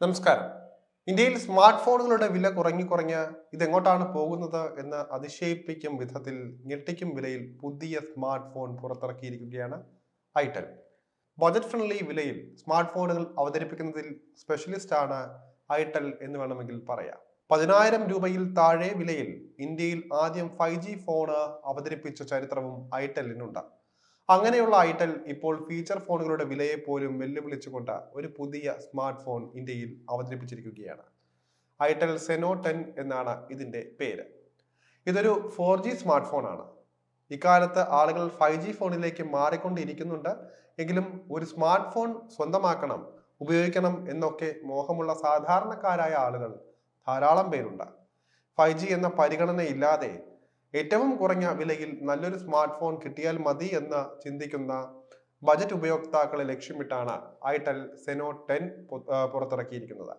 നമസ്കാരം. ഇന്ത്യയിൽ സ്മാർട്ട് ഫോണുകളുടെ വില കുറഞ്ഞു കുറഞ്ഞ് ഇതെങ്ങോട്ടാണ് പോകുന്നത് എന്ന് അതിശയിപ്പിക്കും വിധത്തിൽ ഞെട്ടിക്കും വിലയിൽ പുതിയ സ്മാർട്ട് ഫോൺ പുറത്തിറക്കിയിരിക്കുകയാണ് ഐടെൽ. ബജറ്റ് ഫ്രണ്ട്ലി വിലയിൽ സ്മാർട്ട് ഫോണുകൾ അവതരിപ്പിക്കുന്നതിൽ സ്പെഷ്യലിസ്റ്റ് ആണ് ഐടെൽ എന്ന് വേണമെങ്കിൽ പറയാം. പതിനായിരം രൂപയിൽ താഴെ വിലയിൽ ഇന്ത്യയിൽ ആദ്യം ഫൈവ് ജി ഫോണ് അവതരിപ്പിച്ച ചരിത്രവും ഐടെലിനുണ്ട് അങ്ങനെയുള്ള ഐറ്റൽ ഇപ്പോൾ ഫീച്ചർ ഫോണുകളുടെ വിലയെ പോലും വെല്ലുവിളിച്ചുകൊണ്ട് ഒരു പുതിയ സ്മാർട്ട് ഫോൺ ഇന്ത്യയിൽ അവതരിപ്പിച്ചിരിക്കുകയാണ്. ഐറ്റൽ സെനോ ടെൻ എന്നാണ് ഇതിന്റെ പേര്. ഇതൊരു ഫോർ ജി സ്മാർട്ട് ഫോണാണ് ഇക്കാലത്ത് ആളുകൾ ഫൈവ് ജി ഫോണിലേക്ക് മാറിക്കൊണ്ടിരിക്കുന്നുണ്ട്. എങ്കിലും ഒരു സ്മാർട്ട് ഫോൺ സ്വന്തമാക്കണം ഉപയോഗിക്കണം എന്നൊക്കെ മോഹമുള്ള സാധാരണക്കാരായ ആളുകൾ ധാരാളം പേരുണ്ട്. ഫൈവ് ജി എന്ന പരിഗണനയില്ലാതെ ഏറ്റവും കുറഞ്ഞ വിലയിൽ നല്ലൊരു സ്മാർട്ട് ഫോൺ കിട്ടിയാൽ മതി എന്ന് ചിന്തിക്കുന്ന ബജറ്റ് ഉപയോക്താക്കളെ ലക്ഷ്യമിട്ടാണ് ഐടെൽ സെനോ ടെൻ പുറത്തിറക്കിയിരിക്കുന്നത്.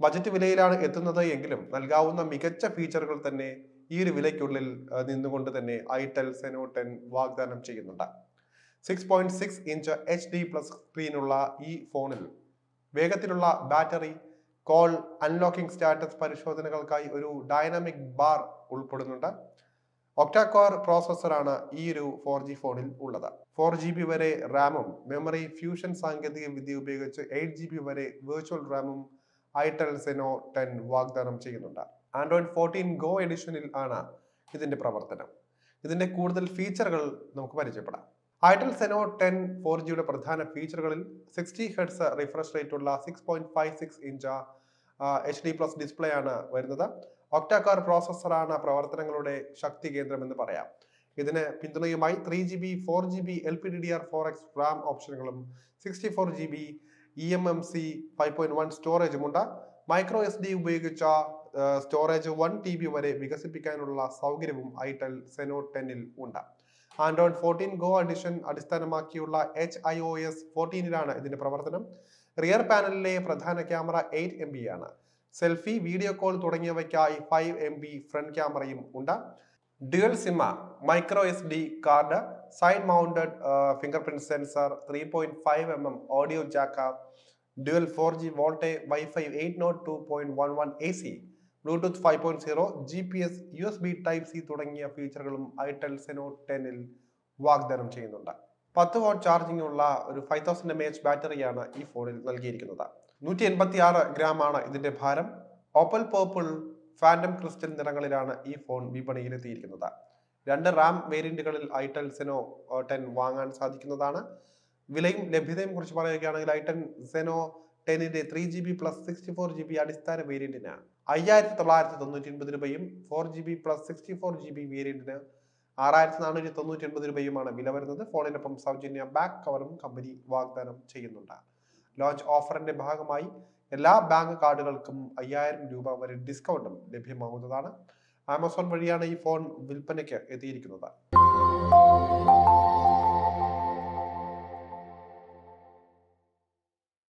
ബജറ്റ് വിലയിലാണ് എത്തുന്നത് എങ്കിലും നൽകാവുന്ന മികച്ച ഫീച്ചറുകൾ തന്നെ ഈ ഒരു വിലയ്ക്കുള്ളിൽ നിന്നുകൊണ്ട് തന്നെ ഐടെൽ സെനോ ടെൻ വാഗ്ദാനം ചെയ്യുന്നുണ്ട്. Six point six inch H D plus സ്ക്രീനുള്ള ഈ ഫോണിൽ വേഗത്തിലുള്ള ബാറ്ററി കോൾ അൺലോക്കിംഗ് സ്റ്റാറ്റസ് പരിശോധനകൾക്കായി ഒരു ഡൈനാമിക് ബാർ ഉൾപ്പെടുന്നുണ്ട്. ഒക്ടാകോർ പ്രോസസ്സറാണ് ഈ ഒരു ഫോർ ജി ഫോണിൽ ഉള്ളത്. ഫോർ ജി ബി വരെ റാമും മെമ്മറി ഫ്യൂഷൻ സാങ്കേതിക വിദ്യ ഉപയോഗിച്ച് എയ്റ്റ് ജി ബി വരെ വെർച്വൽ റാമും ഐടെൽ സെനോ ടെൻ വാഗ്ദാനം ചെയ്യുന്നുണ്ട്. ആൻഡ്രോയിഡ് ഫോർട്ടീൻ ഗോ എഡിഷനിൽ ആണ് ഇതിന്റെ പ്രവർത്തനം. ഇതിന്റെ കൂടുതൽ ഫീച്ചറുകൾ നമുക്ക് പരിചയപ്പെടാം. ഐറ്റൽ സെനോ ടെൻ ഫോർ ജിയുടെ പ്രധാന ഫീച്ചറുകളിൽ സിക്സ്റ്റി ഹെഡ്സ് റിഫ്രഷ് റേറ്റ് ഉള്ള six point five six inch H D plus display ആണ് വരുന്നത്. ഒക്ടാകാർ പ്രോസസ്സറാണ് പ്രവർത്തനങ്ങളുടെ ശക്തി കേന്ദ്രം എന്ന് പറയാം. ഇതിന് പിന്തുണയുമായി three G B four G B L P D D R four X RAM ഓപ്ഷനുകളും sixty four G B E M M C five point one സ്റ്റോറേജുമുണ്ട് micro S D ഉപയോഗിച്ച സ്റ്റോറേജ് വൺ ടി ബി വരെ വികസിപ്പിക്കാനുള്ള സൗകര്യവും itel Zeno ടെന്നിൽ ഉണ്ട്. Android fourteen go edition അടിസ്ഥാനമാക്കിയുള്ള H I O S ഫോർട്ടീനിലാണ് ഇതിന്റെ പ്രവർത്തനം. റിയർ പാനലിലെ പ്രധാന ക്യാമറ എയ്റ്റ് എം ബി ആണ്. സെൽഫി വീഡിയോ കോൾ തുടങ്ങിയവയ്ക്കായി ഫൈവ് എം ബി ഫ്രണ്ട് ക്യാമറയും ഉണ്ട്. Dual sim micro S D card side mounted finger print sensor three point five M M audio jack dual four G volte wifi eight naught two point one one A C bluetooth five point zero G P S U S B type C തുടങ്ങിയ ഫീച്ചറുകളും itel സെനോ ടെനിൽ വാഗ്ദാനം ചെയ്യുന്നുണ്ട്. പത്ത് what charging ഉള്ള ഒരു five thousand M H ബാറ്ററിയാണ് ഈ ഫോണിൽ നൽകിയിരിക്കുന്നത്. നൂറ്റി എൺപത്തി ആറ് ഗ്രാം ആണ് ഇതിന്റെ ഭാരം. ഓപ്പൽ പേർപ്പിൾ ഫാൻഡം ക്രിസ്റ്റൽ നിറങ്ങളിലാണ് ഈ ഫോൺ വിപണിയിലെത്തിയിരിക്കുന്നത്. രണ്ട് റാം വേരിയന്റുകളിൽ ഐടെൽ സെനോ ടെൻ വാങ്ങാൻ സാധിക്കുന്നതാണ്. വിലയും ലഭ്യതയും കുറിച്ച് പറയുകയാണെങ്കിൽ i ten Zeno ടെന്നിന്റെ three G B plus sixty four G B അടിസ്ഥാന വേരിയന്റിന് അയ്യായിരത്തി തൊള്ളായിരത്തി തൊണ്ണൂറ്റി ഒൻപത് രൂപയും four G B plus sixty four G B വേരിയന്റിന് ആറായിരത്തി നാനൂറ്റി തൊണ്ണൂറ്റി ഒൻപത് രൂപയുമാണ് വില വരുന്നത്. ഫോണിനൊപ്പം സൗജന്യ ബാക്ക് കവറും കമ്പനി വാഗ്ദാനം ചെയ്യുന്നുണ്ട്. ലോഞ്ച് ഓഫറിന്റെ ഭാഗമായി എല്ലാ ബാങ്ക് കാർഡുകൾക്കും അയ്യായിരം രൂപ വരെ ഡിസ്കൗണ്ടും ലഭ്യമാകുന്നതാണ്. ആമസോൺ വഴിയാണ് ഈ ഫോൺ വിൽപ്പനയ്ക്ക് എത്തിയിരിക്കുന്നത്.